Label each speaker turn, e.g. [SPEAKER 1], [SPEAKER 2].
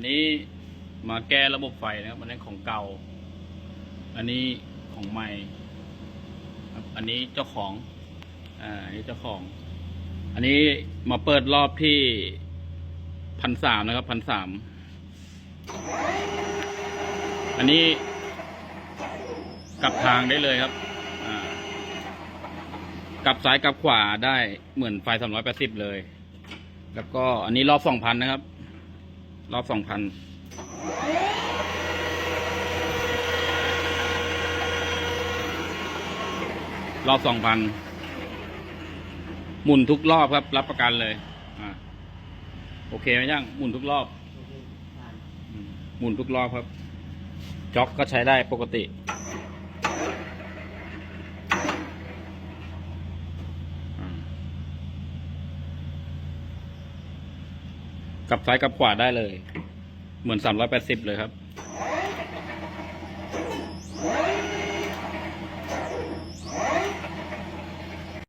[SPEAKER 1] นนี้มาแก้ระบบไฟนะครับ อันนี้ของเก่า อันนี้ของใหม่ครับ อันนี้เจ้าของ อ่า อันนี้เจ้าของ อันนี้มาเปิดรอบที่พันสามนะครับพันสาม อันนี้กลับทางได้เลยครับ อ่ากลับซ้ายกลับขวาได้เหมือนไฟสามร้อยแปดสิบเลย แล้วก็อันนี้รอบสองพันนะครับ รอบสองพันรอบสองพันหมุนทุกรอบครับ รับประกันเลยอ่าโอเคไหมย่างหมุนทุกรอบอืมหมุนทุกรอบครับ จ็อกก็ใช้ได้ปกติ กับซ้ายกับขวาได้เลย เหมือนสามร้อยแปดสิบเลยครับ